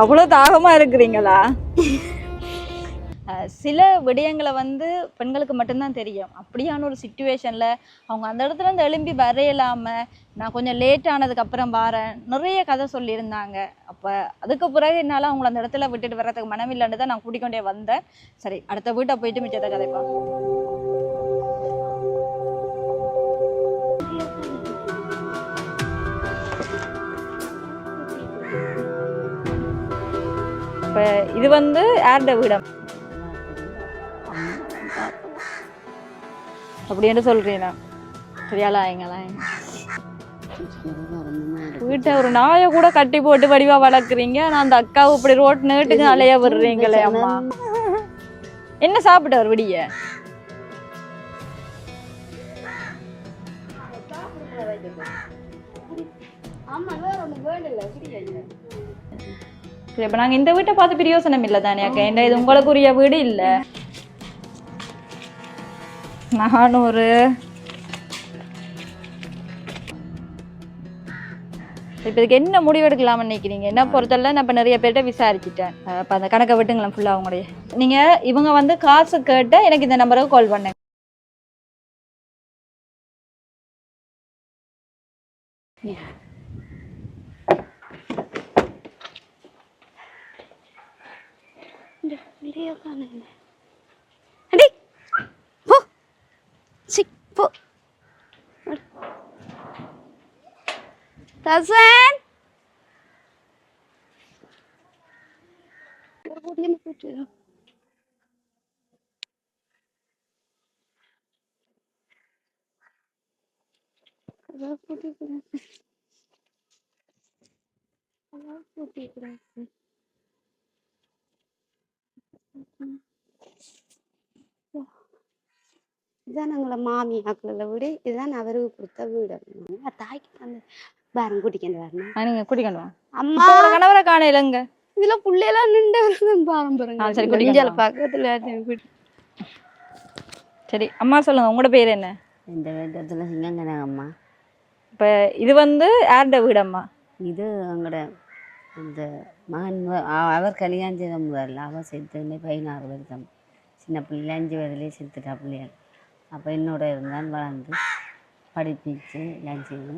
அவ்வளோ தாகமா இருக்கிறீங்களா? சில விடயங்களை வந்து பெண்களுக்கு மட்டும்தான் தெரியும். அப்படியான ஒரு சுச்சுவேஷன்ல அவங்க அந்த இடத்துல இருந்து எழும்பி வரையலாமல் நான் கொஞ்சம் லேட் ஆனதுக்கு அப்புறம் நிறைய கதை சொல்லியிருந்தாங்க. அப்ப அதுக்கு பிறகு என்னால அவங்கள அந்த இடத்துல விட்டுட்டு வர்றதுக்கு மனமில்லைன்னு தான் நான் கூட்டிக்கொண்டே வந்தேன். சரி அடுத்த வீட்டை போயிட்டு மிச்சத்தை கதைப்பா இப்ப இது வந்து ஏர்ட வீடம். அப்படின்னு சொல்றீங்க. சரியாலா எங்களா வீட்டை ஒரு நாயை கூட கட்டி போட்டு வடிவா வளர்க்குறீங்க. நான் அந்த அக்காவை இப்படி ரோட் நேட்டுக்கு அலைய விடுறீங்களே அம்மா. என்ன சாப்பிட்டார் விடிய. சரி இப்போ நாங்கள் இந்த வீட்டை பார்த்து பிரியோசனம் இல்லை தானே அக்கா? என்ன இது உங்களுக்குரிய வீடு இல்லை? நானூறு. இப்போ இதுக்கு என்ன முடிவு எடுக்கலாம்னு நினைக்கிறீங்க? என்ன பொறுத்தவரை நான் இப்போ நிறைய பேர்கிட்ட விசாரிச்சிட்டேன். அப்போ அந்த கணக்கை விட்டுங்களேன் ஃபுல்லாக அவங்களுடைய நீங்கள் இவங்க வந்து காசு கேட்டால் எனக்கு இந்த நம்பருக்கு கால் பண்ணுங்க. அடி போ சி போ தசன் இதான் எங்களை மாமியாக்கள வீடு இதுதான் அவருக்கு கொடுத்த வீடு. தாய்க்கு வந்து பாரம் கூட்டிக்கிட்டு வரணும் நீங்கள் கூட்டிக்கணும் வாங்க அம்மா! கணவரை காணையிலங்க இதுல புள்ளையெல்லாம் நின்று பாரம் சரி, பாருங்க நெஞ்சால வா. பக்கத்துல சரி அம்மா சொல்லுங்க உங்களோட பேர் என்ன? இந்த வேண்டத்தில் சிங்கங்கனகம்மா இப்போ இது வந்து ஏர்ட வீடம்மா? இது எங்களோட இந்த மகன் அவர் கல்யாணம் செய்த முதல்ல அவள் செத்துன்னு பதினாறு வருஷம் சின்ன பிள்ளை அஞ்சு வயதுலேயே செத்துட்டா பிள்ளைகள் அப்போ என்னோட இருந்தான் வளர்ந்து படிப்பிச்சு எல்லாம் செய்து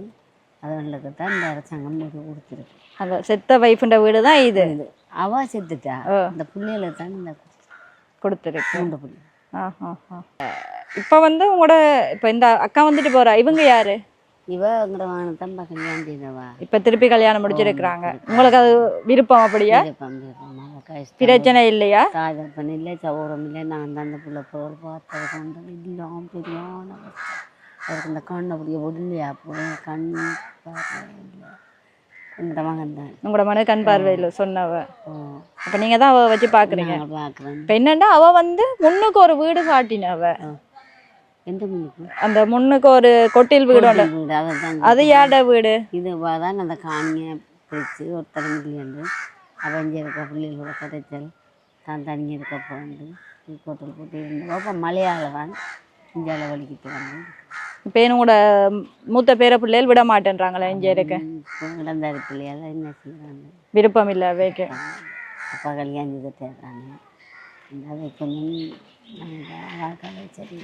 அதுகளுக்கு தான் இந்த அரசாங்கம் கொடுத்துருக்கு அந்த செத்த வைஃப்ன்ற வீடு தான் இது? இது. அவள் செத்துட்டா. ஓ. இந்த பிள்ளைகளுக்கு தான் இந்த கொடுத்துருக்கு. மூன்று பிள்ளை. இப்போ வந்து உங்களோட இப்போ இந்த அக்கா வந்துட்டு போறா. இவங்க யாரு? இவ எங்களோட வானத்தான் கல்யாணம் செய்தவா? இப்போ திருப்பி கல்யாணம் முடிச்சிருக்கிறாங்க. உங்களுக்கு அது விருப்பம் அப்படியா? அவள் பிரச்சனை இல்லையா? தாய் தகப்பன் இல்லை சகோதரம் இல்லை. நான் தான் அந்த பிள்ளை போல் பார்த்தது கொண்டு இல்லாம பெரியான அவருக்கு இந்த கண் அப்படியே விடலையா போய் கண் பார்வை இல்லை இந்த மகன் தான். உங்களோட மனு கண் பார்வையில் சொன்னவ. அப்போ நீங்க தான் அவ வச்சு பாக்குறீங்க நான் பார்க்குறேன் இப்போ என்னன்னா அவ வந்து முன்னுக்கு ஒரு வீடு காட்டினவ. எந்த முன்னுக்கு? அந்த முன்னுக்கு ஒரு கொட்டில் வீடு வீடு அதை தான். அது யாட வீடு? இது தான் அந்த காணியை பிரித்து ஒருத்தர் இல்லையன்று அவஞ்சு இருக்க பிள்ளைகளோட கதைச்சல். தான் தனியாக இருக்க போண்டு கோட்டல் போட்டு இருந்தோம் அப்போ மலையாள தான் இந்தியாவில் வலிக்கிட்டு வந்து இப்போ என்னோட மூத்த பேர பிள்ளைகள் விட மாட்டேன்றாங்களே இங்கே இருக்க? இடந்தாரி பிள்ளையால் என்ன செய்கிறாங்க விருப்பம் இல்லை வைக்க அப்பா கல்யாணம் செய்து தேடுறாங்க. அதை கொஞ்சம் சரி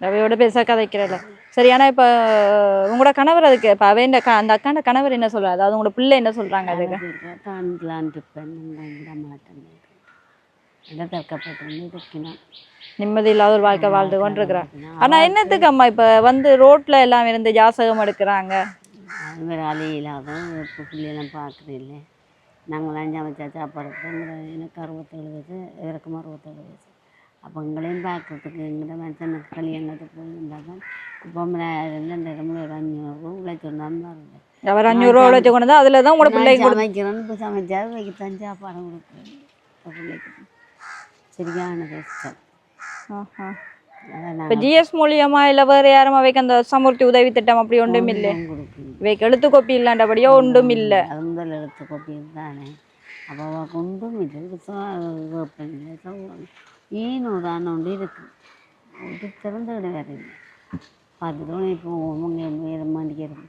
ரவியோட பெருசாக கதைக்கிறல சரி ஆனா இப்போ உங்களோட கணவர் அதுக்கு இப்போ அவன் அந்த அக்காண்ட கணவர் என்ன சொல்றாரு? அதாவது உங்களோட பிள்ளை என்ன சொல்றாங்க அதுக்கு? காண்கலான் இருப்பேன் விட மாட்டேன். நிம்மதி இல்லாத ஒரு வாழ்க்கை வாழ்ந்து கொண்டிருக்கிறான் ஆனா என்னத்துக்கு அம்மா இப்போ வந்து ரோட்ல எல்லாம் இருந்து ஜாசகம் எடுக்கிறாங்க? அது ஆளே இல்லாத இப்போ பிள்ளையெல்லாம் பார்க்குறது இல்லை நாங்களாம் சமைச்சா சாப்பாடு எனக்கு அறுபத்தேழு வயசு இவருக்கும் அறுபத்தேழு வயசு. அப்போ எங்களையும் பார்க்குறதுக்கு எங்கிட்ட மனுஷனுக்கு கல்யாணத்துக்கு போயிருந்தால் தான் இப்போ ரெண்டாயிரம் ஒரு அஞ்சூறு உழைச்சிருந்தாலும் பாருங்க அவர் அஞ்சூறு ரூபா உழைச்சு கொண்டு அதுல தான் உங்களோட பிள்ளைக்கு சமைக்கிறோன்னு இப்போ சமைச்சா வைக்கத்தான் சாப்பாடு கொடுக்குறேன். பிள்ளைக்கு சரியான கஷ்டம். இப்ப ஜிஎஸ் மூலியமா இல்ல வேற யாரும் அவைக்கு அந்த சமுர்த்தி உதவி திட்டம் அப்படி ஒன்றும் இல்லை? இவைக்கு எழுத்து கோப்பி இல்லாண்டபடியோ ஒன்றும் இல்ல. முதல் எடுத்து கொப்பி தானே. அப்போ ஒன்றும் இல்லை. ஈனூறு ஆனோண்டு இருக்கு. ஒரு திறந்த இடம் வேற இல்லை பார்த்துட்டு இப்போ உங்க மாண்டிக்கிறது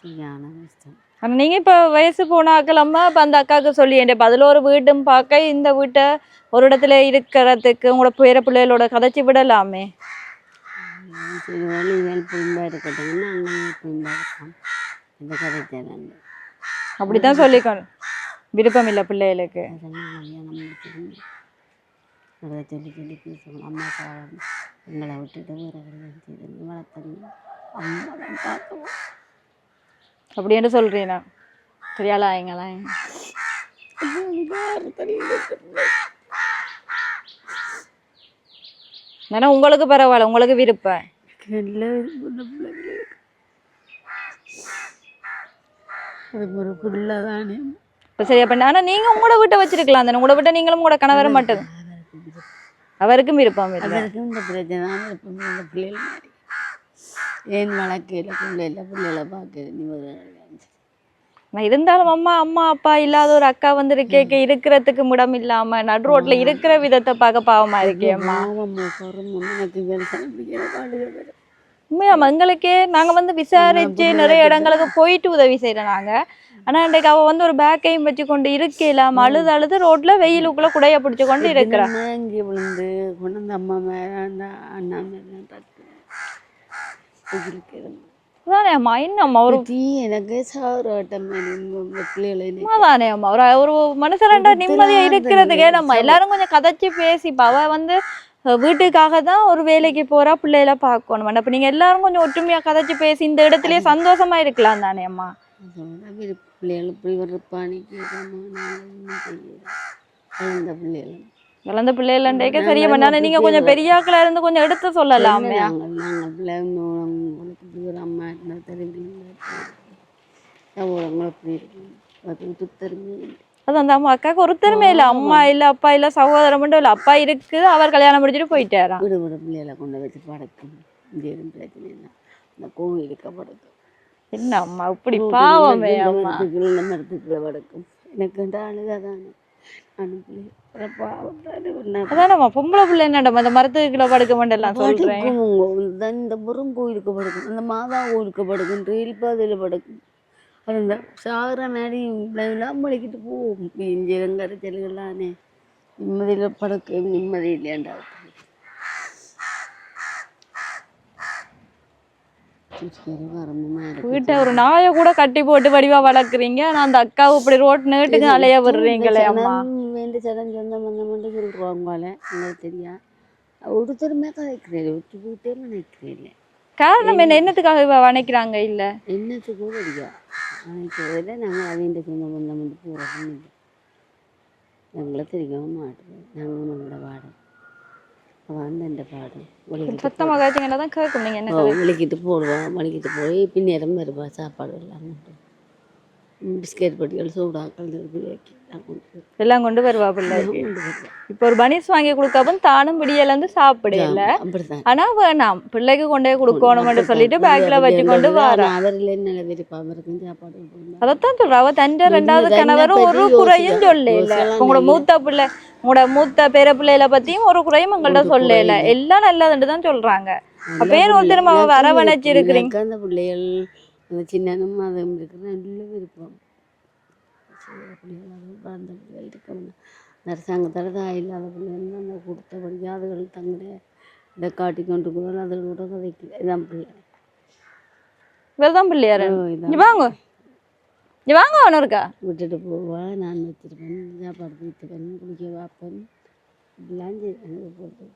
சரியான கஷ்டம். ஆனா நீங்க இப்ப வயசு போனாக்கலாமா அப்ப அந்த அக்காவுக்கு சொல்லி இப்ப அதுல ஒரு வீடும் பார்க்க இந்த வீட்டை ஒரு இடத்துல இருக்கிறதுக்கு உங்களோட பேர பிள்ளைகளோட கதைச்சு விடலாமே? சரி வழிகள் புண்பா இருக்கட்டும்னா அங்கே புண்பா இருக்கான்? இந்த கதை தேவை அப்படித்தான் சொல்லிக்கணும். விருப்பம் இல்லை பிள்ளைகளுக்கு. அதை சொல்லி சொல்லி பேசணும். அம்மா காலம் எங்களை விட்டுட்டு வேறு கல்யாணம் செய்து வளர்த்தங்க அம்மா தான் பார்க்கணும். அப்படின்னு சொல்றீனா? சரியாலா எங்களா? ஏன்னா உங்களுக்கு பரவாயில்ல. உங்களுக்கு விருப்பம். அது ஒரு புள்ள தானே இப்ப சரி அப்ப ஆனா நீங்க உங்களோட வீட்டை வச்சிருக்கலாம் தானே. உங்களோட வீட்டை நீங்களும் உங்களோட கணவரை மட்டும். அவருக்கும் விருப்பம் இல்லை அவருக்கு இந்த பிரச்சனை. விருப்பம் இந்த பிள்ளைகள் மாதிரி. ஏன் பிள்ளைல பிள்ளைகளை பார்க்க நீ ஒரு நான் இருந்தாலும் அம்மா அம்மா அப்பா இல்லாத ஒரு அக்கா வந்து இருக்கேக்க இருக்கிறதுக்கு இடம் இல்லாம நடு ரோட்ல இருக்கிற விதத்தை பார்க்க பாவமா இருக்கேம்மா எனக்கு உண்மையாமா எங்களுக்கே நாங்க வந்து விசாரிச்சு நிறைய இடங்களுக்கு போயிட்டு உதவி செய்யறோம் நாங்க. ஆனா இன்றைக்கு அவ வந்து ஒரு பேக்கையும் வச்சு கொண்டு இருக்கலாம் அழுது அழுது ரோட்ல வெயிலுக்குள்ள குடைய பிடிச்சு கொண்டு இருக்கிறா. இங்கே விழுந்து கொண்டு அம்மா அண்ணா மேலே தட்டு இருக்கிறது அதானே அம்மா என்னம்மா ஒரு டீ எனக்கு சாறு ஆட்டம் பிள்ளைகளை அதானே அம்மா ஒரு ஒரு மனுஷரண்டா நிம்மதியா இருக்கிறதுக்கே. நம்ம எல்லாரும் கொஞ்சம் கதைச்சு பேசிப்பா. அவ வந்து வீட்டுக்காக தான் ஒரு வேலைக்கு போறா பிள்ளைகளை பார்க்கணும். அப்ப நீங்க எல்லாரும் கொஞ்சம் ஒற்றுமையா கதைச்சு பேசி இந்த இடத்துலயே சந்தோஷமா இருக்கலாம் தானே அம்மா? பிள்ளைகள் இப்படி ஒரு பாணிக்கு செய்யலாம் குழந்த பிள்ளைகளும் வளர்ந்த பிள்ளைகள்ன்றேக்க சரிய பண்ணானே நீங்க கொஞ்சம் பெரியாக்களா இருந்து கொஞ்சம் எடுத்து சொல்லலாமே. நாங்கள் நாங்கள் பிள்ளை உங்களுக்கு அம்மா இருந்தால் தெரியுங்களா எவ்வளோ இப்படி இருக்கும் அது விட்டு தெரிஞ்சு அது அந்த அம்மா அக்காவுக்கு ஒருத்தருமே இல்ல. அம்மா இல்ல அப்பா இல்ல சகோதரம் மட்டும் இல்ல. அப்பா இருக்குது அவர் கல்யாணம் முடிச்சுட்டு போயிட்டாராம். வீடு வீடு பிள்ளைகளை கொண்டு வச்சு படக்கும் இங்கே இருந்து பிரச்சனை இல்லை. இந்த கோவிலுக்கு படக்கும் என்ன அம்மா இப்படி பாவமே அம்மா. மரத்துக்குள்ள படக்கும் எனக்கு இந்த அழுகா தானே. அனுப்பி பாவம் தானே ஒன்றா அதானம்மா பொம்பளை பிள்ளை என்னடா அந்த மரத்துக்குள்ள படுக்க மாட்டேன் சொல்றேன். இந்த இந்த முருகன் கோயிலுக்கு படுக்கும் இந்த மாதா கோயிலுக்கு படுக்கும் ரயில் பாதையில் படுக்கும். அது இந்த சாகிற மாதிரி எல்லாம் பழிக்கிட்டு போகும் இஞ்சிரங்கரை செல்களானே நிம்மதியில் படுக்க நிம்மதி இல்லையாண்டா. வீட்டை ஒரு நாயை கூட கட்டி போட்டு வடிவா வளர்க்குறீங்க. ஆனா அந்த அக்காவை இப்படி ரோட் நேட்டுக்கு அலைய விடுறீங்களே அம்மா. வேண்டி சடன் சொந்தம் வந்தோம்னு சொல்லுவாங்கள உங்களுக்கு தெரியா? ஒருத்தருமே கதைக்கிறேன் போயிட்டே நினைக்கிறேன் காரணம் என்ன? என்னத்துக்காக இவ வணைக்கிறாங்க இல்ல? என்னத்துக்கும் தெரியா நினைக்கிறதில்ல நாங்கள் அவங்க சொந்தம் வந்தோம் வந்து போகிறதும் இல்லை. எங்களை தெரியவும் மாட்டோம். நாங்கள் நம்மளோட பாடம். வந்து எந்த பாடம். வலிக்கிட்டு சத்தமா காய்ச்சிங்கன்னா தான் கேட்கும். நீங்க என்ன வலிக்கிட்டு போடுவான் வலிக்கிட்டு போய் பின்னேரம் வருவா. சாப்பாடு எல்லாம் பிஸ்கெட் பிள்ளைக்கு நான் கொண்டு போய் எல்லாம் கொண்டு வருவா பிள்ளைக்கு. இப்ப ஒரு பனிஸ் வாங்கி கொடுக்கப்போ தானும் விடியல இருந்து சாப்பிடல. ஆனா வேணாம் பிள்ளைக்கு கொண்டே கொடுக்கணும்னு சொல்லிட்டு பேக்ல வச்சு கொண்டு வாரா. அதத்தான் சொல்றா. அவ தன் ரெண்டாவது ரெண்டை கணவரும் ஒரு குறையும் சொல்லல. உங்களோட. மூத்த பிள்ளை உங்களோட மூத்த பேர பிள்ளைகளை பத்தியும் ஒரு குறையும் உங்கள்ட்ட ஒரு சொல்லல. எல்லாம் நல்லதுன்னு தான் சொல்றாங்க ஏன் ஒருத்தர். அவ? எனக்கு அந்த பிள்ளைகள் அந்த சின்னனும் அதுவும் இருக்கிற நல்ல விருப்பம். பிள்ளைகள் வளர்ந்த பிள்ளைகள் இருக்கணும் அரசாங்கத்தால் தான் இல்லாத பிள்ளைகள் அந்த கொடுத்தபடி அதுகள் தங்களை இதை காட்டி கொண்டு போகணும் அதுகளோட கதைக்கு இதான் பிள்ளை. இவர்தான் பிள்ளையாரு? வாங்க. வாங்க அவனு இருக்கா? விட்டுட்டு போவா. நான் வச்சிருப்பேன். சாப்பாடு வைத்துப்பேன் குளிக்க வைப்பேன். இப்படிலாம் செய்வேன். போட்டு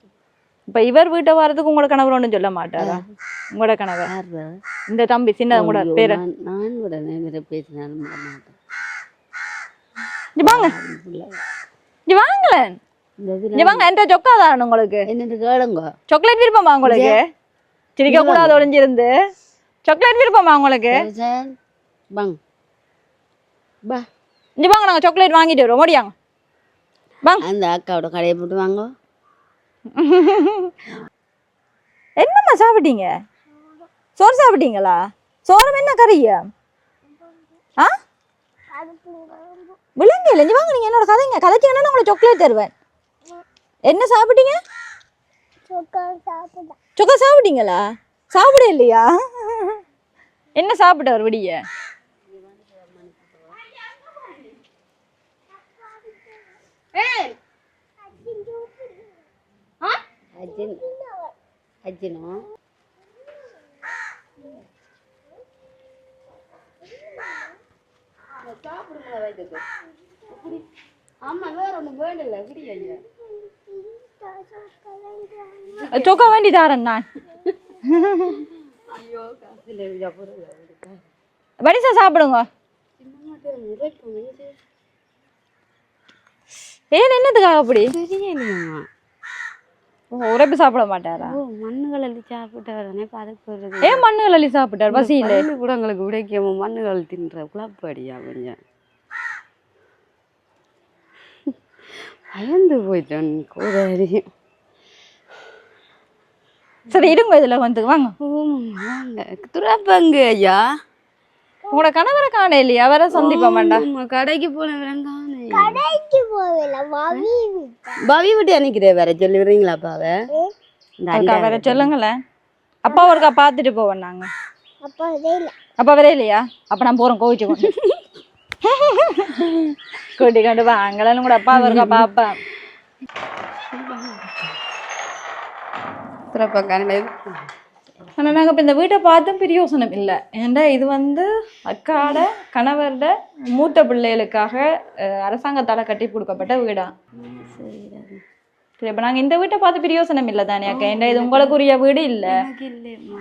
இப்ப இவர் வீட்டை வரதுக்கு உங்களோட கணவர் ஒண்ணும் சொல்ல மாட்டாரா? உங்களோட கணவர்? இந்த தம்பி சின்ன ஐயோ, பேரு. நான் உடனே பேசினாலும் வாங்க. வாங்களேன் வாங்க என்ற சொக்கா தான் உங்களுக்கு? சாக்லேட் விருப்பமா உங்களுக்கு? சிரிக்க கூடாது ஒளிஞ்சிருந்து. சாக்லேட் விருப்பமா உங்களுக்கு? பங் பா இங்க வாங்க நாங்க சாக்லேட் வாங்கிட்டு வரோம் ஓடியாங்க. வாங்க. அந்த அக்காவோட கடையை போட்டு வாங்க. என்னம்மா சாப்பிட்டீங்க? சோறு சாப்பிட்டீங்களா? சோறும் என்ன கறியா ஆ? விலங்கு இல்லைஞ்சு வாங்க நீங்கள் என்னோட கதைங்க. கதைச்சிங்கன்னா உங்களை சாக்லேட் தருவேன். என்ன சாப்பிட்டீங்க? சுக்கா சாப்பிட்டீங்களா? சாப்பிட இல்லையா? என்ன சாப்பிட்ட ஒரு விடிய? ஏய் அஜின். அஜினோ? சாப்பிடுங்களா வயிற்றுக்கு ஆமா வேற ஒன்றும் வேண்டில்ல இப்படி ஐயா. சொக்க வேண்டி தாரன் நான். ஐயோ சாப்பிடுங்க. ஏன் என்னதுக்காக அப்படி? உரைப்பு சாப்பிட மாட்டாரா? மண்ணுகள் அள்ளி சாப்பிட்டு வரனே பதக்கு வருது ஏன் மண்ணு அள்ளி சாப்பிட்டார்? பசி இல்லை கூட உங்களுக்கு உடைக்காம மண்ணுகள் தின்ற குழப்படியா கொஞ்சம் பயந்து போயிட்டேன் கோதாரி. சரி இருங்க இதுல வந்து வாங்க. துறப்பங்க ஐயா. உங்களோட கணவரை காண இல்லையா? அவரை சந்திப்ப மாட்டா கடைக்கு போன விலங்கானே பவி விட்டு அன்னைக்கு வேற சொல்லி விடுறீங்களா அப்பாவ அண்டா வேற சொல்லுங்களேன் அப்பா ஒருக்கா பார்த்துட்டு போவோம் நாங்க. அப்பா வரே இல்லையா? அப்ப நான் போறோம் கோவிச்சு கொண்டு கூட்டி கொண்டு வாங்கலன்னு கூட அப்பா ஒருக்கா பாப்பேன் துறப்பக்கான ஆனால் நாங்க இப்போ இந்த வீட்டை பார்த்தும் பிரியோசனம் இல்லை. ஏன்டா இது வந்து அக்காட கணவரோட மூத்த பிள்ளைகளுக்காக அரசாங்கத்தால் அரசாங்கத்தால கட்டி கொடுக்கப்பட்ட வீடா? சரி இப்போ நாங்க இந்த வீட்டை பார்த்து பிரயோசனம் இல்லை தானே அக்கா? ஏன்டா இது உங்களுக்குரிய வீடு இல்ல?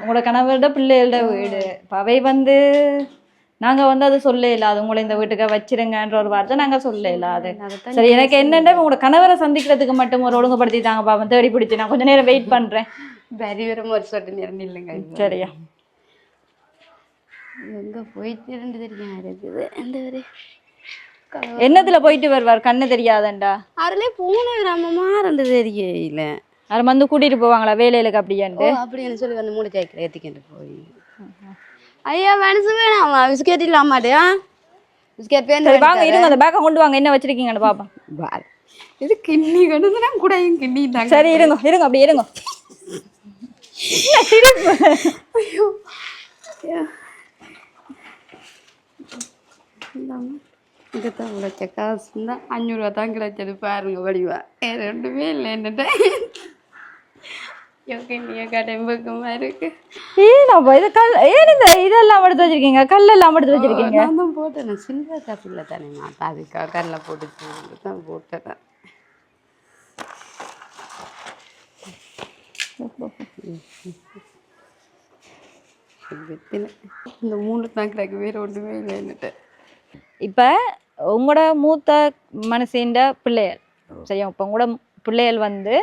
உங்களோட கணவரோட பிள்ளைகளோட வீடு. இப்போ அவை வந்து நாங்க வந்து அது சொல்ல அது உங்களை இந்த வீட்டுக்கு வச்சிருங்கன்ற ஒரு வார்த்தை நாங்க சொல்ல அது சரி எனக்கு என்னென்ன உங்களோட கணவரை சந்திக்கிறதுக்கு மட்டும் ஒரு ஒழுங்குபடுத்தி தாங்கப்பா வந்து தேடி பிடிச்சி நான் கொஞ்ச நேரம் வெயிட் பண்றேன். ஒரு சொட்டு நேரம் இல்லைங்க சரியா. எங்க போயிட்டு இருந்து தெரியும்? இருக்குது. எந்த வரை என்னத்துல போயிட்டு வருவார்? கண்ணு தெரியாதண்டா. அதுல போன கிராமமா இருந்து தெரியல. அது வந்து கூட்டிட்டு போவாங்களா? வேலையிலுக்கு ஓ அப்படியான்ட்டு அப்படி என்ன சொல்லி வந்து மூணு சாய்க்கில் ஏற்றிக்கிட்டு போய். ஐயா மனசு வேணாமா. பிஸ்கெட் இல்லாமாட்டியா பிஸ்கெட் சரி வாங்க இருங்க அந்த பேக்கை கொண்டு வாங்க. என்ன வச்சிருக்கீங்கன்னு பாப்போம். இது கிண்ணி கொண்டு நான் கூட கிண்ணி சரி இருங்க இருங்க அப்படி இருங்க. ஐயோ. இதுதான் உழைச்ச காசு தான் அஞ்சூறுவா தான் கிடைச்சது பாருங்க வடிவா. ரெண்டுமே இல்லை என்னட்ட. இதெல்லாம் எடுத்து வச்சிருக்கீங்க? கல் எல்லாம் எடுத்து வச்சிருக்கீங்க? நான் தான் போட்டேன். சில்வர் காசு இல்லை தானே மாட்டா அதுக்காக கல்லில் போட்டு போட்டேன். இந்த மூணு தான் கிடக்கு வேற ஒன்றுமே இல்லை என்னட்ட இப்ப உங்களோட மூத்த மனுஷின்ற பிள்ளைகள் சரியா? இப்ப உங்களோட பிள்ளைகள் வந்து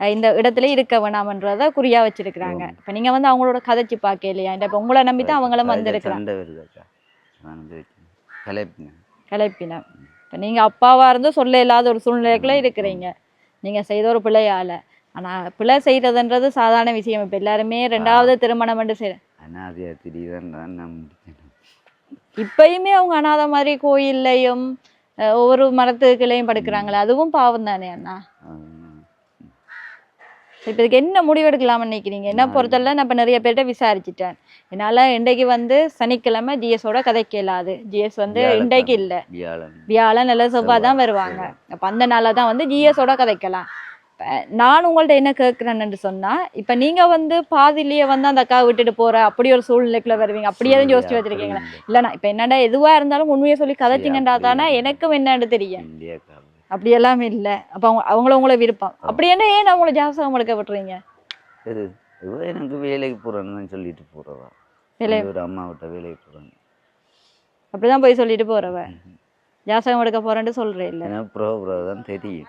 இந்த இடத்துல இருக்க வேணாமன்றத குறியா வச்சிருக்கிறாங்க. இப்ப நீங்க வந்து அவங்களோட கதைச்சு பார்க்க இல்லையா? இந்த இப்ப உங்களை நம்பி தான் அவங்களும் வந்திருக்கிறாங்க. கிளப்பின இப்ப நீங்க அப்பாவா இருந்து சொல்ல இல்லாத ஒரு சூழ்நிலைக்குள்ள இருக்கிறீங்க. நீங்க செய்த ஒரு பிள்ளையால ஆனா பிள்ளை செய்யறதுன்றது சாதாரண விஷயம். இப்ப எல்லாருமே ரெண்டாவது திருமணம் என்று செய்ய அனாதையா திடீர்னு தான் நான் முடிக்கணும்? இப்பயுமே அவங்க அனாதை மாதிரி கோயில்லையும் ஒவ்வொரு மரத்துக்குள்ளேயும் படுக்கிறாங்களே அதுவும் பாவம் தானே அண்ணா இப்ப இதுக்கு என்ன முடிவு எடுக்கலாம்னு நினைக்கிறீங்க என்ன பொறுத்தவரை நான் இப்ப நிறைய பேர்கிட்ட விசாரிச்சுட்டேன். என்னால இன்றைக்கு வந்து சனிக்கிழமை ஜிஎஸோட கதைக்க இயலாது ஜிஎஸ் வந்து இன்றைக்கு இல்ல. வியாழன். நல்ல செவ்வாய். தான் வருவாங்க அப்ப அந்த நாள்ல தான் வந்து ஜிஎஸோட கதைக்கலாம். நான் உங்கள்ட்ட என்ன கேட்குறேன்னு சொன்னா இப்ப நீங்க வந்து பாதிலேயே வந்து அந்த அக்காவை விட்டுட்டு போற அப்படி ஒரு சூழ்நிலைக்குள்ள வருவீங்க. அப்படியே தான் யோசிச்சு வச்சிருக்கீங்களா? இல்லைண்ணா இப்ப என்னடா எதுவா இருந்தாலும் உண்மையை சொல்லி கதைச்சிங்கன்றா தானே எனக்கும் என்னன்னு தெரியும். இந்தியாக்கா அப்படியெல்லாம் இல்ல. அப்ப அவங்க அவங்கள உங்கள விருப்பம். அப்படி என்ன ஏன் அவங்கள ஜாசகம் எடுக்க விட்டுறீங்க? எனக்கு வேலைக்கு போறேன்னு சொல்லிட்டு போறவா. வேலை- ஒரு அம்மாவிட்ட வேலைக்கு போறேன் அப்படிதான் போய் சொல்லிட்டு போறவ. ஜாசகம் எடுக்க போறேன்னு சொல்றே இல்ல. ப்ரோ ப்ரோ தான் தெரியும்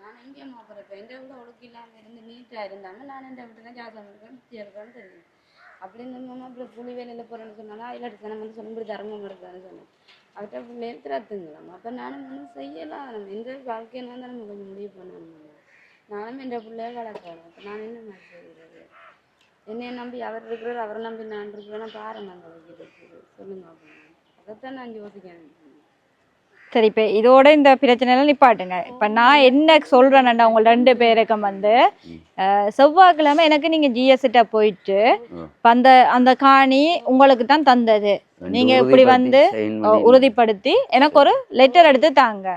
நான் எங்கே போகிறப்ப எந்த விட ஒழுக்கு இல்லாமல் வீட்டில் நீட்டாக இருந்தாங்க. நான் இந்த வீட்டில் ஜாதகம் இருக்கேன் இருக்கேன்னு தெரியும் அப்படி இந்த அப்புறம் கூலி வேலையில் போகிறேன்னு சொன்னாலும் அதில் எடுத்து வந்து சொல்லும்போது தர்மம் எடுத்தான்னு சொன்னேன். அவர்கிட்ட பிள்ளைகள் திறத்துங்களாம் அப்போ நானும் ஒன்றும் செய்யலாம். நம்ம எந்த வாழ்க்கையை தான் நம்ம கொஞ்சம் முடிவு பண்ணணும். நானும் என்ற பிள்ளைய வளர்க்கணும். அப்போ நான் என்ன மாதிரி செய்கிறது என்னைய நம்பி அவர் இருக்கிறார் அவரை நம்பி நான் இருக்கிறேன்னா பாருங்க அந்த இருக்குது. சொல்லுங்க அப்படின்னு அதைத்தான் நான் யோசிக்கிறேன். சரி இப்ப இதோட இந்த பிரச்சனை எல்லாம் நிப்பாட்டுங்க. இப்ப நான் என்ன சொல்றேன்னா உங்க ரெண்டு பேருக்கும் வந்து செவ்வாய்க்கிழமை எனக்கு நீங்க ஜிஎஸ்கிட்ட போயிட்டு அந்த அந்த காணி உங்களுக்கு தான் தந்தது. நீங்க இப்படி வந்து உறுதிப்படுத்தி எனக்கு ஒரு லெட்டர் எடுத்து தாங்க.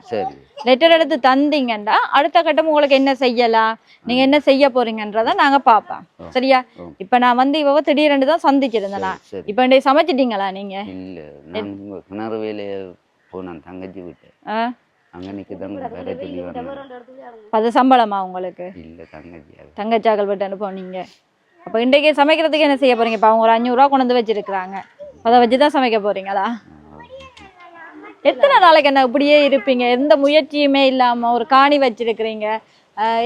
லெட்டர் எடுத்து தந்தீங்கன்னா அடுத்த கட்டம் உங்களுக்கு என்ன செய்யலாம் நீங்க என்ன செய்ய போறீங்கன்றத நாங்க பார்ப்போம். சரியா. இப்ப நான் வந்து இவ திடீரென்று தான் சந்திச்சிருந்தேன் இப்ப சமைச்சிட்டீங்களா நீங்க? இல்ல நான் உங்க கிணறு வேலையை போனேன் தங்கச்சி விட்டேன் ஆ? அங்க நிக்க தான் வேற சொல்லி வரணும் அது சம்பளமா உங்களுக்கு? இல்ல தங்கச்சி தங்கச்சாக்கள் விட்டு போனீங்க அப்ப இன்றைக்கு சமைக்கிறதுக்கு என்ன செய்ய போறீங்க? இப்ப அவங்க ஒரு அஞ்சூறு ரூபா கொண்டு வந்து வச்சிருக்காங்க அதை வச்சுதான் சமைக்க போறீங்களா எத்தனை நாளைக்கு என்ன இப்படியே இருப்பீங்க? எந்த முயற்சியுமே இல்லாம ஒரு காணி வச்சிருக்கிறீங்க.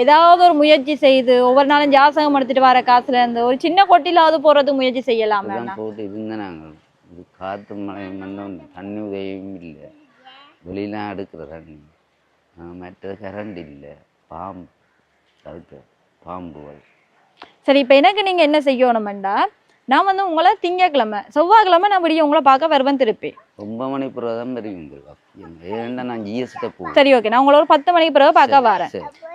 ஏதாவது ஒரு முயற்சி செய்து ஒவ்வொரு நாளும் ஜாசகம் எடுத்துட்டு வர காசுல இருந்து ஒரு சின்ன கொட்டிலாவது போறதுக்கு முயற்சி செய்யலாமே நாங்கள் இது காற்று மழை வந்தோம் தண்ணி உதவியும் இல்லை. வெளியெலாம் எடுக்கிற தண்ணி ஆ, மற்றது கரண்ட் இல்லை. பாம்பு அதுக்கு பாம்புகள். சரி இப்ப எனக்கு நீங்க என்ன செய்யணுமெண்டா? நான் வந்து உங்களை திங்கக்கிழமை செவ்வாய்க்கிழமை நான் விடிய உங்களை பார்க்க வருவேன் திருப்பி. ஒன்பது மணி பிறகு தான் வருவீங்க. நான் ஜிஎஸ்ட சரி ஓகே நான் உங்களை ஒரு பத்து மணிக்கு பிறகு பார்க்க வரேன்.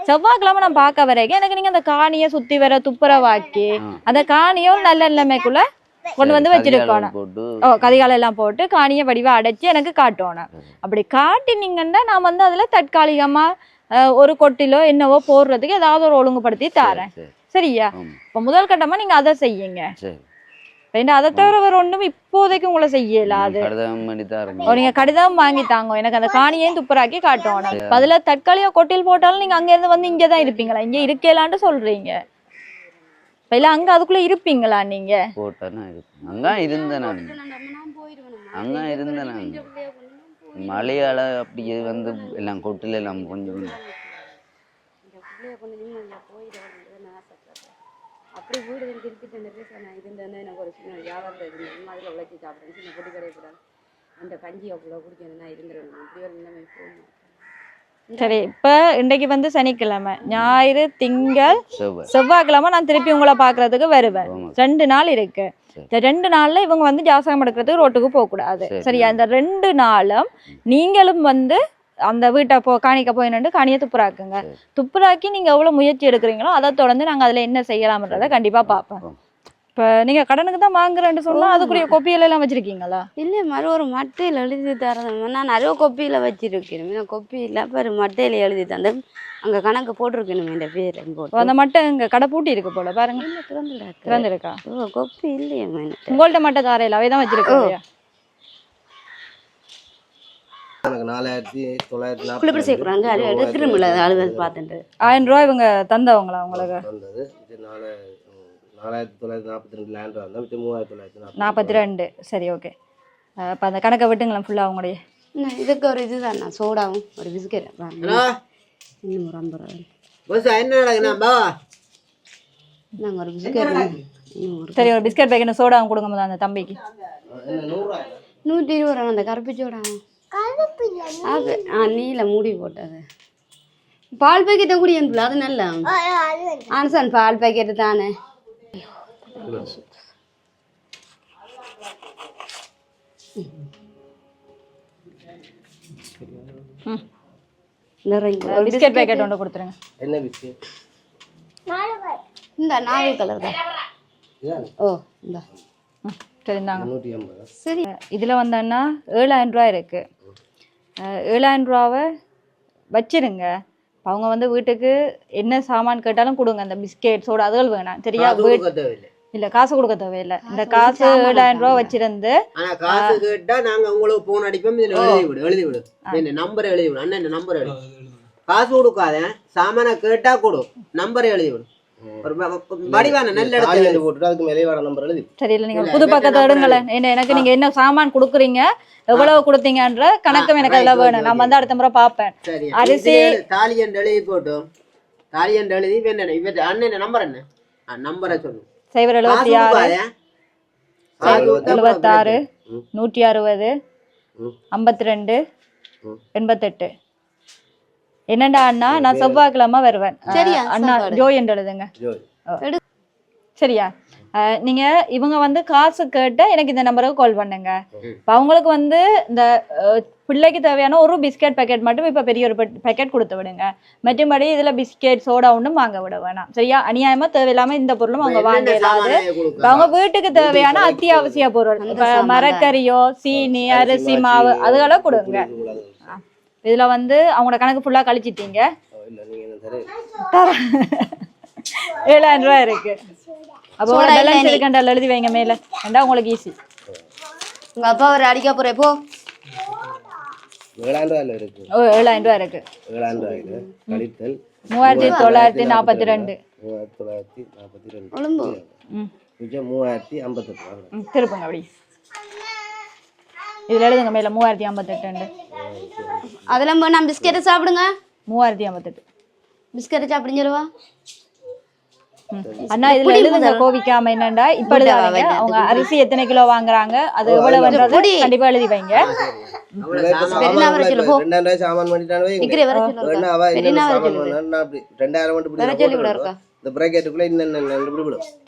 செவ்வாய்க்கிழமை நான் பார்க்க வரைக்கும் எனக்கு நீங்க அந்த காணியை சுத்தி வர துப்புரவாக்கி. அந்த காணியை ஒரு நல்ல நிலைமைக்குள்ள கொண்டு வந்து சரி, வச்சிருக்கணும். ஓ கதிகாலம் எல்லாம் போட்டு காணியை வடிவா அடைச்சு எனக்கு காட்டணும். அப்படி காட்டினீங்கன்னா நான் வந்து அதுல தற்காலிகமா ஒரு கொட்டிலோ என்னவோ போடுறதுக்கு ஏதாவது ஒரு ஒழுங்குபடுத்தி தாரேன். சரி. சரியா? இப்ப முதல் கட்டமா நீங்க அதை செய்யுங்க. ஏன்னா அதை தவிர வேற ஒண்ணும் இப்போதைக்கு உங்களை செய்யல அது. நீங்க கடிதம் வாங்கி தாங்க. எனக்கு அந்த காணியையும் துப்புராக்கி காட்டணும். இப்ப அதுல தற்காலிக கொட்டில் போட்டாலும் நீங்க அங்க இருந்து வந்து இங்கதான் இருப்பீங்களா? இங்க இருக்கலான்ட்டு சொல்றீங்க. இப்ப இல்ல அங்க அதுக்குள்ள இருப்பீங்களா நீங்க? போட்டேன்னா இருக்கும். அங்கே இருந்தேன் நான். அங்கே இருந்தேன் நான். மழையால அப்படி வந்து எல்லாம் கொட்டில் எல்லாம் கொஞ்சம் அப்படி வீடு பேச நான் இருந்தேன் எனக்கு ஒரு சின்ன வியாபாரத்தில் இருந்தேன் அதில் உழைச்சி சாப்பிட்றேன் சின்ன பொடி கடையை கூட அந்த கஞ்சி அவ்வளோ குடிக்கணும் நான் இருந்துருவேன். இப்படி ஒரு நிலைமை போகணும். சரி இப்ப இன்றைக்கு வந்து சனிக்கிழமை ஞாயிறு திங்கள் செவ்வாய் செவ்வாய்க்கிழமை நான் திருப்பி உங்களை பாக்குறதுக்கு வருவேன். ரெண்டு நாள் இருக்கு. இந்த ரெண்டு நாள்ல இவங்க வந்து ஜாசகம் எடுக்கிறதுக்கு ரோட்டுக்கு போக கூடாது சரி. சரியா இந்த ரெண்டு நாளும் நீங்களும் வந்து அந்த வீட்டை போ காணிக்க போய் நின்று காணியை துப்புராக்குங்க. துப்புராக்கி நீங்க எவ்வளவு முயற்சி எடுக்கிறீங்களோ அதை தொடர்ந்து நாங்க அதுல என்ன செய்யலாம்ன்றத கண்டிப்பா பார்ப்போம் ஆ. இப்ப நீங்க கடனுக்கு தான் வாங்குறேன்னு சொன்னா அதுக்குரிய கொப்பியல் எல்லாம் வச்சிருக்கீங்களா? இல்லை மறு ஒரு மட்டையில் எழுதி தரேன் நான் நிறைய கொப்பியில் வச்சிருக்கேன் நான் கொப்பி இல்லை பாரு மட்டையில் எழுதி தந்தேன். அங்கே கணக்கு போட்டிருக்கணும் என் பேர் அந்த மட்டும் இங்க கடை பூட்டி இருக்கு போல பாருங்க. திறந்துருக்கா? ஓ கொப்பி இல்லையே மேன்ட்டு உங்கள்ட்ட மட்டும் தாரையில அவை தான் வச்சிருக்கோம் எனக்கு நாலாயிரத்தி தொள்ளாயிரத்தி குளிப்படி சேர்க்குறாங்க அது எடுக்கிறோம்ல அலுவல் பார்த்துட்டு. ஆயிரம் ரூபாய் இவங்க தந்தவங்களா உங்களுக்கு வந்தது இது நாலு ம், நாலாயிரத்தி தொள்ளாயிரத்தி நாற்பத்தி ரெண்டு லேண்ட் வந்தோம் மிச்சம் மூவாயிரத்தி தொள்ளாயிரத்தி நாற்பத்தி ரெண்டு. சரி ஓகே அப்போ அந்த கணக்கை விட்டுங்களேன் ஃபுல்லாக என்ன, இதுக்கு ஒரு இதுதான் நான் சோடாவும் ஒரு பிஸ்கெட் இன்னும் ஒரு ஐம்பது ரூபா என்ன நாங்கள் ஒரு பிஸ்கெட் சரி ஒரு பிஸ்கட் பேக்கெட் சோடாவும் கொடுங்க முதல்ல அந்த தம்பிக்கு. நூற்றி இருபது ரூபா அந்த கருப்பு சோடா. அது ஆ நீல மூடி போட்டது. பால் பாக்கெட்டை கூட அனுப்பல அது நல்லா. ஆன்சன் பால் பாக்கெட்டு தானே. நிறைய பிஸ்கட் பேக்கெட் ஒன்று கொடுத்துருங்க. என்ன பிஸ்கெட்? இந்த நாலு கலர் தான். ஓ இந்த. ம் சரி இதில் வந்தோன்னா ஏழாயிரம் ரூபா இருக்குது ஏழாயிரம் ரூபாவை வச்சிருங்க. அவங்க வந்து வீட்டுக்கு என்ன சாமான் கேட்டாலும் கொடுங்க. அந்த பிஸ்கெட் சோடா அதுகள் வேணாம். சரியா? காசு வீட் கொடுக்க தேவையில்லை இல்லை காசு கொடுக்க தேவையில்லை. இந்த காசு ஏழாயிரம் ரூபா வச்சிருந்து ஆனா காசு கேட்டா நாங்க உங்களுக்கு போன் அடிப்போம் இதுல எழுதி விடு எழுதி விடு. என்ன நம்பர் எழுதி விடு. அண்ணன் நம்பர் எழுதி? காசு கொடுக்காத சாமான கேட்டா கொடு. நம்பர் எழுதி விடு. புது பக்கத்தை எடுங்களேன். என்ன எனக்கு நீங்கள் என்ன சாமான் கொடுக்குறீங்க எவ்வளவு கொடுத்தீங்கன்ற கணக்கும் எனக்கு அதில் வேணும். நான் வந்து அடுத்த முறை பார்ப்பேன். சரி அரிசி- தாலி என்று எழுதி போட்டோம் தாலி என்று எழுதி இப்ப என்ன இவன் அண்ணன் நம்பர் என்ன? நம்பரை சொல்லு. சைபர் எழுபத்தி ஆறு எழுபத்தாறு. நூற்றி அறுபது. ஐம்பத்தி ரெண்டு. எண்பத்தெட்டு என்னடா அண்ணா நான் செவ்வாய்க்கிழமை வருவேன் சரியா, அண்ணா. ஜோய் என்று எழுதுங்க ஜோய். சரியா நீங்க இவங்க வந்து காசு கேட்டு எனக்கு இந்த நம்பருக்கு கால் பண்ணுங்க. இப்போ அவங்களுக்கு வந்து இந்த பிள்ளைக்கு தேவையான ஒரு பிஸ்கெட் பேக்கெட் மட்டும் இப்போ பெரிய ஒரு பேக்கெட் கொடுத்து விடுங்க. மற்றபடி இதுல பிஸ்கெட் சோடா ஒன்றும் வாங்க விட வேணாம். சரியா? அநியாயமா தேவையில்லாம இந்த பொருளும் அவங்க வாங்க கொடுக்குறா? அவங்க வீட்டுக்கு தேவையான அத்தியாவசிய பொருள். இப்ப மரக்கறியோ சீனி அரிசி மாவு அதுகளெல்லாம் கொடுங்க. இதுல வந்து அவங்களோட கணக்கு ஃபுல்லா கழிச்சிட்டீங்க. ஏழாயிரம் ரூபாய் இருக்கு. அப்போ பேலன்ஸ் இல்லை நீ. இருக்காண்டா எழுதி வைங்க மேல. ரெண்டா உங்களுக்கு ஈஸி உங்க அப்பா ஒரு அடிக்க போறே போ. ஏழாயிரம் ரூபாயில இருக்கு. ஓ ஏழாயிரம் ரூபாய் இருக்கு. ஏழாயிரம் ரூபாயில கழித்தல். மூவாயிரத்தி தொள்ளாயிரத்தி நாற்பத்தி ரெண்டு. மூவாயிரத்தி தொள்ளாயிரத்தி நாற்பத்தி ரெண்டு. ஒழும்பு ம். மிச்சம் மூவாயிரத்தி ஐம்பத்தெட்டு ரூபா ம், திருப்புங்க அப்படி. இதுல எழுதுங்க மேல மூவாயிரத்தி ஐம்பத்தெட்டு அதெல்லாம் வேணாம் பிஸ்கெட்டை சாப்பிடுங்க. மூவாயிரத்தி ஐம்பத்தெட்டு. பிஸ்கெட்டை சாப்பிடுங்க சொல்லுவா. அண்ணா இதுல எழுதுங்க. கோவிக்காம என்னண்டா? இப்ப எழுதாதீங்க அவங்க அரிசி எத்தனை கிலோ வாங்குறாங்க? அது எவ்வளவுன்றது. கண்டிப்பா எழுதி வைங்க. என்ன இந்த பிரேக்கெட்டுக்குள்ள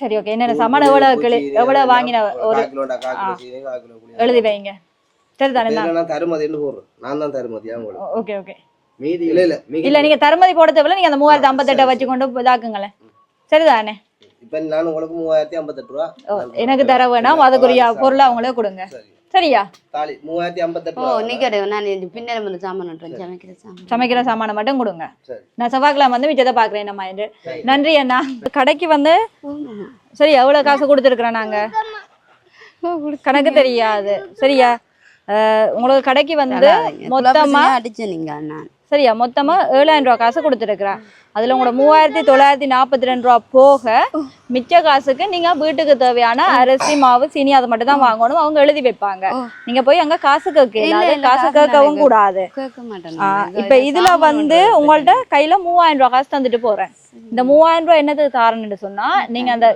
சரி ஓகே எவ்வளவு எவ்வளவு வாங்கின ஒரு எழுதி வைங்க. நான் போடுறேன் நான் தான் தருமதியா ஓகே ஓகே. மீதி இல்ல இல்ல மிகுதி. இல்ல நீங்க தருமதி போட தேவையில்ல நீங்க அந்த மூவாயிரத்தி ஐம்பத்தெட்டை வச்சு கொண்டு இதாக்குங்களேன். சரிதானே? இப்ப நான் உங்களுக்கு மூவாயிரத்தி ஐம்பத்தெட்டு ரூபா. எனக்கு தர வேணாம் அதுக்குரிய பொருளை அவங்களே கொடுங்க. சரி. சரியா? தாலி மூவாயிரத்தி ஐம்பத்தெட்டு ஓ ரூபா நிக்கிறே நான் இந்த பின்னாடி வந்து சாமான் சமைக்கிற சாமான். சமைக்கிற சாமானை மட்டும் கொடுங்க. சரி. நான் செவ்வாய்க்கிழமை வந்து மிச்சத்தை பாக்குறேன் நம்ம என்று. நன்றி அண்ணா. கடைக்கு வந்து சரி எவ்வளவு காசு கொடுத்துருக்குறோம் நாங்க? கணக்கு தெரியாது. சரியா? உங்களுக்கு கடைக்கு வந்து மொத்தமா அடிச்ச நீங்க அண்ணா. சரியா? மொத்தமா ஏழாயிரம் ரூபா காசு கொடுத்துருக்குறேன். அதுல உங்களோட மூவாயிரத்தி தொள்ளாயிரத்தி நாற்பத்தி ரெண்டு ரூபா போக மிச்ச காசுக்கு நீங்க வீட்டுக்கு தேவையான அரிசி மாவு சீனி அதை மட்டும் தான் வாங்கணும். அவங்க எழுதி வைப்பாங்க. நீங்க போய் அங்க காசு கேட்க காசு கேட்கவும் கூடாது. இப்ப இதுல வந்து கொண்டு உங்கள்ட்ட கையில மூவாயிரம் ரூபாய் காசு தந்துட்டு போறேன். இந்த மூவாயிரம் ரூபாய் என்னதுக்கு தாரணும்னு சொன்னா நீங்க அந்த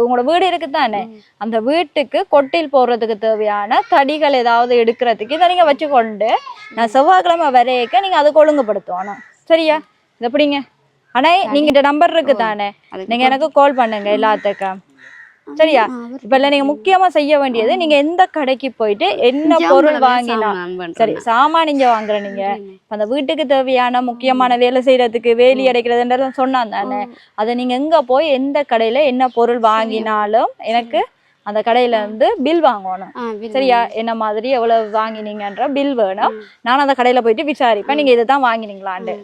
உங்களோட வீடு இருக்கு தானே அந்த வீட்டுக்கு கொட்டில் போடுறதுக்கு தேவையான தடிகள் ஏதாவது எடுக்கிறதுக்கு இதை நீங்க வச்சுக்கொண்டு நான் செவ்வாய்க்கிழமை வரையக்க நீங்க அதுக்கு ஒழுங்குபடுத்தணும். சரியா? இது எப்படிங்க ஆனா நீங்க இந்த நம்பர் இருக்கு தானே அதுக்கு நீங்க எனக்கு கால் பண்ணுங்க எல்லாத்துக்கும். சரியா? இப்ப இல்ல நீங்க முக்கியமா செய்ய வேண்டியது நீங்க எந்த கடைக்கு போயிட்டு என்ன பொருள் வாங்கினா சரி சாமான் நீங்க வாங்குற நீங்க. அந்த வீட்டுக்கு தேவையான முக்கியமான வேலை செய்யறதுக்கு வேலி அடைக்கிறதுன்றதும் சொன்னான் தானே. அதை நீங்க எங்க போய் எந்த கடையில என்ன பொருள் வாங்கினாலும் எனக்கு அந்த கடையில இருந்து பில் வாங்கணும். சரியா? என்ன மாதிரி எவ்வளவு வாங்கினீங்கன்ற பில் வேணும். நான் அந்த கடையில போயிட்டு விசாரிப்பேன். நீங்க இதை தான்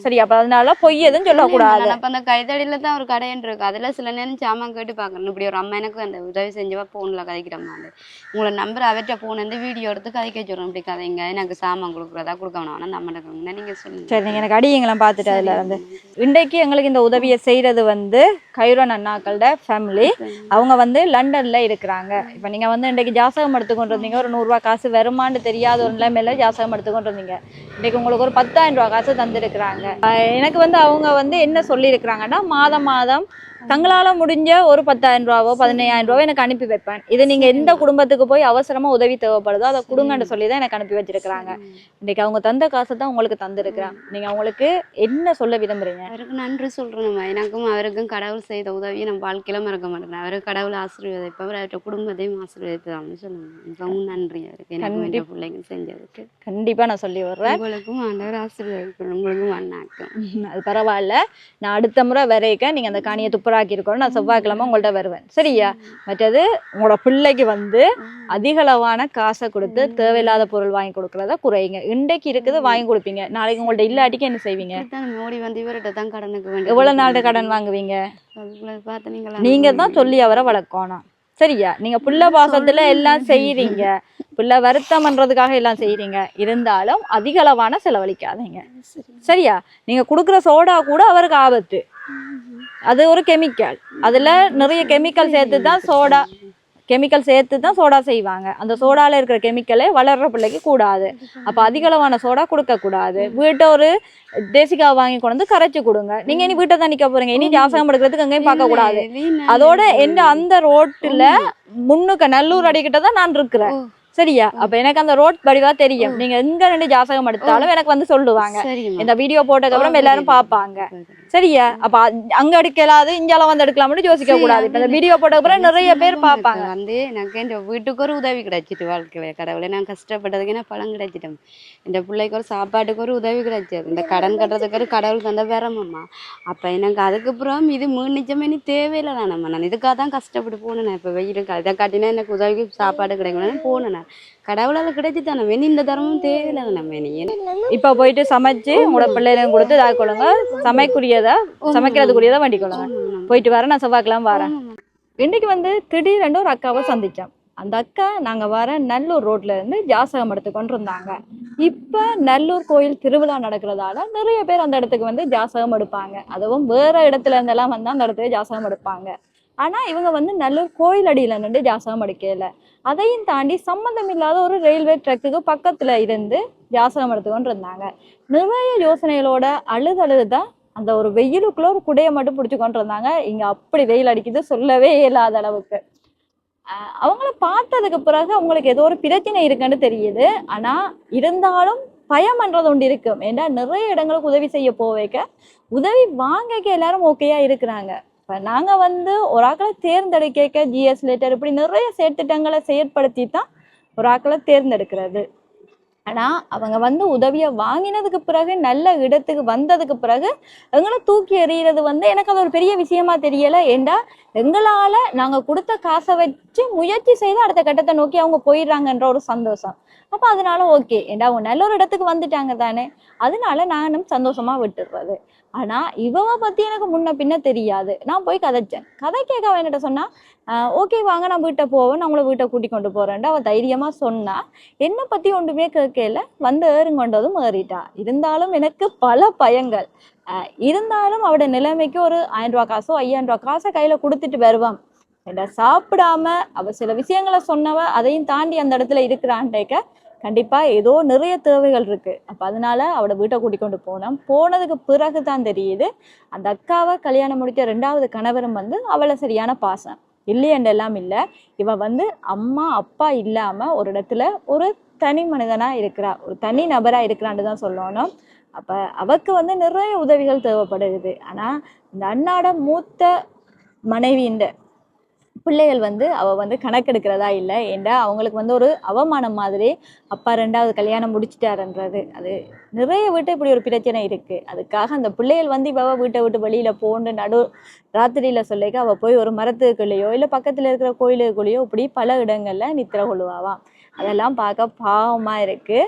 சரி அப்ப அதனால பொய் எதுவும் சொல்லக்கூடாது. அப்ப அந்த கைத்தடியில தான் ஒரு கடைன்னு இருக்கு. அதுல சில நேரம் சாமான் கேட்டு பாக்கணும் இப்படி ஒரு அம்மா எனக்கு அந்த உதவி செஞ்சவா போன்ல கதைக்கிறோம்னாண்டு உங்களை நம்பர் அவர்கிட்ட போன் வந்து வீடியோ எடுத்து கதைக்க சொல்றோம் இப்படி கதைங்க எனக்கு சாமான் கொடுக்குறதா கொடுக்க வேணாம் ஆனா நம்ம நீங்க சொல்லுங்க. சரி நீங்க எனக்கு அடியங்களாம் பார்த்துட்டு அதுல இருந்து. இன்றைக்கு எங்களுக்கு இந்த உதவியை செய்யறது வந்து கைரோன் அண்ணாக்களோட ஃபேமிலி அவங்க வந்து லண்டன்ல இருக்கிறாங்க. இப்போ நீங்க வந்து இன்றைக்கு ஜாசகம் எடுத்துக்கொண்டு இருந்தீங்க ஒரு நூறுரூவா காசு வருமான்னு தெரியாத ஒரு நிலைமையில ஜாசகம் எடுத்துக்கொண்டு இருந்தீங்க இன்றைக்கு உங்களுக்கு ஒரு பத்தாயிரம் ரூபா காசு தந்திருக்கிறாங்க. எனக்கு வந்து அவங்க வந்து என்ன சொல்லியிருக்கிறாங்கன்னா மாதம் மாதம் தங்களால முடிஞ்ச ஒரு பத்தாயிரம் ரூபாவோ பதினையாயிரம் ரூபாவோ எனக்கு அனுப்பி வைப்பேன். இது நீங்க எந்த குடும்பத்துக்கு போய் அவசரமா உதவி தேவைப்படுதோ அதை கொடுங்கன்னு சொல்லி தான் எனக்கு அனுப்பி வச்சிருக்கிறாங்க. இன்னைக்கு அவங்க தந்த காசை தான் உங்களுக்கு தந்திருக்கிறேன். நீங்க அவங்களுக்கு என்ன சொல்ல விரும்புறீங்க? அவருக்கு நன்றி நம்ம எனக்கும் அவருக்கும் கடவுள் செய்த உதவியை நம்ம வாழ்க்கையில மறக்க மாட்டேன். அவருக்கு கடவுள் ஆசீர்வதிப்பவர் அவர்கிட்ட குடும்பத்தையும் ஆசீர்வதிப்பதான்னு சொல்லுங்க. மிகவும் நன்றி அவருக்கு. எனக்கும் என் கண்டிப்பா. பிள்ளைங்க செஞ்சதுக்கு. கண்டிப்பா நான் சொல்லி வர்றேன் உங்களுக்கும் ஆண்டவர் ஆசீர்வதிக்கணும் உங்களுக்கும் அண்ணாக்கும் அது பரவாயில்ல. நான் அடுத்த முறை வரைக்கும் நீங்க அந்த காணியை துப்புராக்கி இருக்கணும் நான் செவ்வாய்க்கிழமை உங்கள்ட்ட வருவேன். சரியா? மற்றது உங்களோட பிள்ளைக்கு வந்து அதிக அளவான காசை கொடுத்து தேவையில்லாத பொருள் வாங்கி கொடுக்கறத குறையுங்க இன்றைக்கு இருக்குது வாங்கி கொடுப்பீங்க. நாளைக்கு உங்கள்ட்ட இல்லாட்டிக்கு என்ன செய்வீங்க? ஓடி வந்து இவர்கிட்ட தான் கடனுக்கு வேண்டி எவ்வளவு நாள் கடன் வாங்குவீங்க? நீங்க தான் சொல்லி அவரை வளர்க்கணும் சரியா? நீங்க புள்ள பாசத்துல எல்லாம் செய்யறீங்க புள்ள வருத்தம் பண்றதுக்காக எல்லாம் செய்யறீங்க இருந்தாலும் அதிக அளவான செலவழிக்காதீங்க சரியா? நீங்க கொடுக்குற சோடா கூட அவருக்கு ஆபத்து. அது ஒரு கெமிக்கல் அதுல நிறைய கெமிக்கல் சேர்த்து தான் சோடா கெமிக்கல் சேர்த்து தான் சோடா செய்வாங்க. அந்த சோடால இருக்கிற கெமிக்கலே வளர்ற பிள்ளைக்கு கூடாது. அப்ப அதிக அளவான சோடா கொடுக்க கூடாது. வீட்டை ஒரு தேசிக்காவை வாங்கி கொண்டு வந்து கரைச்சு கொடுங்க. நீங்க இனி வீட்டை தான் நிக்க போறீங்க. இனி ஜாசகம் எடுக்கிறதுக்கு எங்கேயும் பார்க்க கூடாது அதோட எந்த அந்த ரோட்டுல முன்னுக்கு நல்லூர் அடிக்கிட்ட தான் நான் இருக்கிறேன். சரியா? அப்ப எனக்கு அந்த ரோட் வடிவா தெரியும். நீங்க எங்க ரெண்டு ஜாசகம் எடுத்தாலும் எனக்கு வந்து சொல்லுவாங்க. இந்த வீடியோ போட்டதுக்கு அப்புறம் எல்லாரும் பாப்பாங்க. சரியா? அப்ப அங்க எடுக்கலாது இங்கால வந்து எடுக்கலாம்னு யோசிக்க கூடாது. இப்ப இந்த வீடியோ போட்ட அப்புறம் நிறைய பேர் பார்ப்பாங்க. வந்து எனக்கு என் வீட்டுக்கு ஒரு உதவி கிடைச்சிட்டு வாழ்க்கையில. கடவுளை நான் கஷ்டப்பட்டதுக்கு என்ன பழம் கிடைச்சிட்டேன். இந்த பிள்ளைக்கு ஒரு சாப்பாட்டுக்கு ஒரு உதவி கிடைச்சது. இந்த கடன் கட்டுறதுக்கு ஒரு கடவுள் தந்த வரமம்மா. அப்ப எனக்கு அதுக்கப்புறம் இது மீனிச்சமே நீ தேவையில்லை தானம்மா நான் இதுக்காக தான் கஷ்டப்பட்டு போனேன். இப்போ வெயிலுக்கு இதை காட்டினா எனக்கு உதவிக்கு சாப்பாடு கிடைக்கணும்னு போனேன் நான். கடவுளால் கிடைச்சி தானே? வேணி இந்த தரமும் தேவையில்லை தானே நீ இப்ப போயிட்டு சமைச்சு உங்களோட பிள்ளைகளும் கொடுத்து இதாக கொள்ளுங்க சமைக்குரியதை சமைக்கிறதுக்குரியதை வண்டி கொள்ளுங்க. போயிட்டு வரேன் நான் செவ்வாய்க்கிழமை வரேன். இன்னைக்கு வந்து திடீரென்று ஒரு அக்காவை சந்திச்சோம். அந்த அக்கா நாங்க வர நல்லூர் ரோட்ல இருந்து ஜாசகம் எடுத்து கொண்டு இருந்தாங்க இப்ப நல்லூர் கோயில் திருவிழா நடக்கிறதால நிறைய பேர் அந்த இடத்துக்கு வந்து ஜாசகம் எடுப்பாங்க. அதுவும் வேற இடத்துல இருந்தெல்லாம் வந்து அந்த இடத்துல ஜாசகம் எடுப்பாங்க. ஆனால் இவங்க வந்து நல்லூர் கோயில் அடியில் நின்று ஜாசகம் அடிக்கல அதையும் தாண்டி சம்மந்தம் இல்லாத ஒரு ரயில்வே ட்ரக்குக்கு பக்கத்தில் இருந்து ஜாசகம் எடுத்துக்கொண்டு இருந்தாங்க நிறைய யோசனைகளோட அழுது அழுதுதான் அந்த ஒரு வெயிலுக்குள்ள ஒரு குடையை மட்டும் பிடிச்சிக்கொண்டு இருந்தாங்க இங்கே அப்படி வெயில் அடிக்குது சொல்லவே இயலாத அளவுக்கு. அவங்கள பார்த்ததுக்கு பிறகு அவங்களுக்கு ஏதோ ஒரு பிரச்சனை இருக்குன்னு தெரியுது. ஆனால் இருந்தாலும் பயம்ன்றது ஒன்று இருக்கும். ஏன்னா நிறைய இடங்களுக்கு உதவி செய்ய போவேக்க உதவி வாங்கக்க எல்லாரும் ஓகேயா இருக்கிறாங்க. இப்போ நாங்கள் வந்து ஒரு ஆக்களை தேர்ந்தெடுக்க ஜிஎஸ் லெட்டர் இப்படி நிறைய செயற்திட்டங்களை செயற்படுத்தி தான் ஒரு ஆக்களை தேர்ந்தெடுக்கிறது. ஆனால் அவங்க வந்து உதவியை வாங்கினதுக்கு பிறகு நல்ல இடத்துக்கு வந்ததுக்கு பிறகு எங்களை தூக்கி எறிகிறது வந்து எனக்கு அது ஒரு பெரிய விஷயமா தெரியலை. ஏண்டா எங்களால் நாங்கள் கொடுத்த காசை வச்சு முயற்சி செய்து அடுத்த கட்டத்தை நோக்கி அவங்க போயிடுறாங்கன்ற ஒரு சந்தோஷம். அப்போ அதனால ஓகே. ஏண்டா அவங்க நல்ல ஒரு இடத்துக்கு வந்துட்டாங்க தானே? அதனால நானும் சந்தோஷமா விட்டுடுறது ஆனா இவங்க பத்தி எனக்கு முன்ன பின்ன தெரியாது. நான் போய் கதைச்சேன். கதை கேட்க அவ என்கிட்ட சொன்னா ஓகே வாங்க நான் வீட்டை போவேன். நான் உங்களை வீட்டை கூட்டி கொண்டு போறேன்ட்டு அவ தைரியமா சொன்னா என்னை பத்தி ஒன்றுமே கேட்கல. வந்து ஏறுங்கொண்டதும் ஏறிட்டா. இருந்தாலும் எனக்கு பல பயங்கள். இருந்தாலும் அவட நிலைமைக்கு ஒரு ஆயிரம் ரூபா காசோ ஐயாயிரம் ரூபா காசை கையில கொடுத்துட்டு வருவான். ஏண்டா சாப்பிடாம அவ சில விஷயங்களை சொன்னவ அதையும் தாண்டி அந்த இடத்துல இருக்கிறான்டேக்க கண்டிப்பா ஏதோ நிறைய தேவைகள் இருக்கு. அப்ப அதனால அவட வீட்டை கூட்டிக் கொண்டு போனோம். போனதுக்கு பிறகு தான் தெரியுது அந்த அக்காவை கல்யாணம் முடிச்ச ரெண்டாவது கணவரும் வந்து அவளை சரியான பாசம். இல்லையண்டு எல்லாம் இல்லை. இவ வந்து அம்மா அப்பா இல்லாம ஒரு இடத்துல ஒரு தனி மனிதனா இருக்கிறா. ஒரு தனி நபரா இருக்கிறான்னு தான் சொல்லணும். அப்ப அவக்கு வந்து நிறைய உதவிகள் தேவைப்படுது. ஆனா இந்த அண்ணாட மூத்த மனைவியின் பிள்ளைகள் வந்து அவள் வந்து கணக்கெடுக்கிறதா இல்லை. ஏண்டா அவங்களுக்கு வந்து ஒரு அவமானம் மாதிரி அப்பா ரெண்டாவது கல்யாணம் முடிச்சிட்டாருன்றது. அது நிறைய வீட்டு இப்படி ஒரு பிரச்சனை இருக்கு. அதுக்காக அந்த பிள்ளைகள் வந்து இவ வீட்டை விட்டு வெளியில போண்டு நடு ராத்திரியில சொல்லிக்க அவள் போய் ஒரு மரத்துக்குள்ளேயோ இல்லை பக்கத்துல இருக்கிற கோயிலுக்குள்ளேயோ இப்படி பல இடங்களில் நித்திர கொள்ளுவாவாம் அதெல்லாம் பார்க்க பாவமா இருக்கு.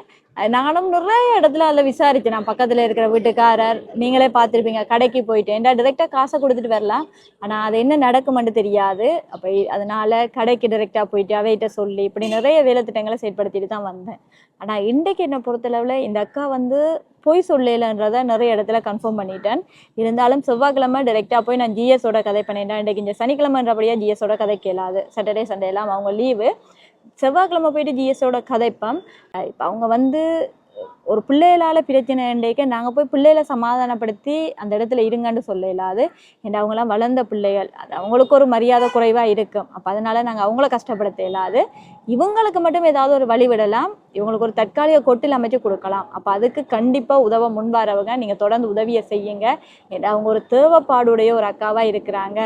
நானும் நிறைய இடத்துல அதில் விசாரித்தேன். நான் பக்கத்தில் இருக்கிற வீட்டுக்காரர் நீங்களே பார்த்துருப்பீங்க கடைக்கு போயிட்டு. ஏன்டா டிரெக்டா காசை கொடுத்துட்டு வரலாம். ஆனால் அது என்ன நடக்குமென்று தெரியாது. அப்போ அதனால் அதனால கடைக்கு டிரெக்டா போயிட்டு அவைகிட்ட சொல்லி இப்படி நிறைய வேலை திட்டங்களை செயற்படுத்திட்டு தான் வந்தேன். ஆனால் இன்றைக்கு என்னை பொறுத்தளவில் இந்த அக்கா வந்து பொய் சொல்லலைன்றத நிறைய இடத்துல கன்ஃபார்ம் பண்ணிட்டேன். இருந்தாலும் செவ்வாய்க்கிழமை டைரெக்டாக போய் நான் ஜிஎஸோட கதை பண்ணிட்டேன். இன்றைக்கு இந்த சனிக்கிழமைன்றபடியா ஜிஎஸோட கதை கேளாது. சாட்டர்டே சண்டே எல்லாம் அவங்க லீவு செவ்வாய்க்கிழமை போயிட்டு ஜிஎஸோட கதைப்பேன் இப்போ அவங்க வந்து ஒரு பிள்ளைகளால் பிரச்சனை இன்றைக்கு நாங்கள் போய் பிள்ளைகளை சமாதானப்படுத்தி அந்த இடத்துல இருங்கன்னு சொல்ல இல்லாது ஏன்னா அவங்களாம் வளர்ந்த பிள்ளைகள். அது அவங்களுக்கு ஒரு மரியாதை குறைவாக இருக்கும். அப்போ அதனால் நாங்கள் அவங்கள கஷ்டப்படுத்த இல்லாது இவங்களுக்கு மட்டும் ஏதாவது ஒரு வழி விடலாம். இவங்களுக்கு ஒரு தற்காலிக கொட்டில் அமைச்சு கொடுக்கலாம். அப்போ அதுக்கு கண்டிப்பாக உதவ முன்வாரவங்க. நீங்கள் தொடர்ந்து உதவியை செய்யுங்க. ஏன்னா அவங்க ஒரு தேவைப்பாடுடைய ஒரு அக்காவாக இருக்கிறாங்க.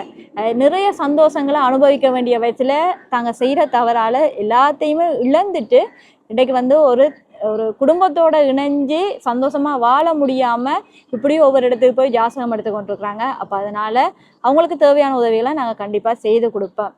நிறைய சந்தோஷங்களை அனுபவிக்க வேண்டிய வயசில் தாங்க செய்கிற தவறால் எல்லாத்தையுமே இழந்துட்டு இன்றைக்கு வந்து ஒரு ஒரு குடும்பத்தோட இணைஞ்சு சந்தோஷமா வாழ முடியாம இப்படி ஒவ்வொரு இடத்துக்கு போய் ஜாசகம் எடுத்து கொண்டிருக்கிறாங்க. அப்ப அதனால அவங்களுக்கு தேவையான உதவிகளை நாங்க கண்டிப்பா செய்து கொடுப்போம்.